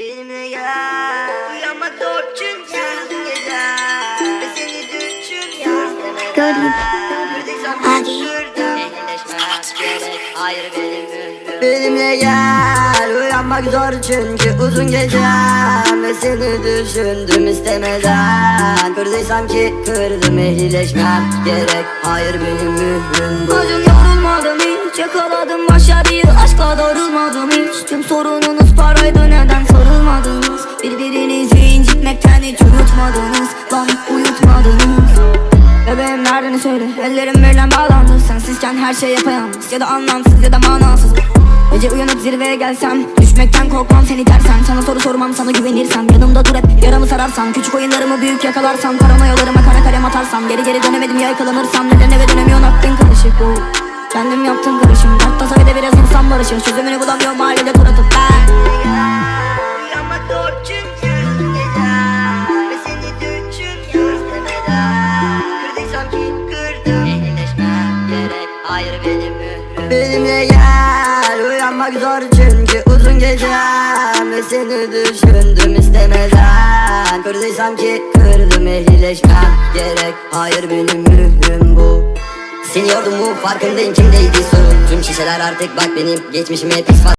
Benimle gel Uyanmak zor çünkü gece Ve seni düşünüyorum Göreyim. Hadi. Hayır benim ömrüm. Benimle gel Uyanmak zor çünkü uzun gecem. Ve seni düşündüm istemeden. Kırdıysam ki kırdım ehlileşmem gerek. Hayır benim mührüm bu. Acım yorulmadım hiç Yakaladım başarıyı. Aşkla darılmadım hiç. Tüm sorununuz paraydı neden hiç unutmadınız Lan uyutmadınız. Bebeğim nereden söyle Ellerim verilen bağlandı. Sensizken her şey yapayalnız Ya da anlamsız ya da manasız. Gece uyanıp zirveye gelsem Düşmekten korkmam seni dersen. Sana soru sormam sana güvenirsem. Yanımda dur hep yaramı sararsan Küçük oyunlarımı büyük yakalarsam Paranoyalarıma kara kalem atarsam. Geri geri dönemedim ya yakalanırsam. Neden eve dönemiyorsun? Aklın karışık. Bu Kendim yaptım karışım. Dert tasa bir de biraz insan barışı Çözümünü bulamıyorum mahallede Hayır benim mührüm Benimle gel Uyanmak zor çünkü uzun gecem Ve seni düşündüm istemeden. Kırdıysam ki kırdım ehlileşmem gerek. Hayır benim mührüm bu. Seni yordum mu farkındayım kimdeydi sorun. Tüm şişeler artık bak benim geçmişime pis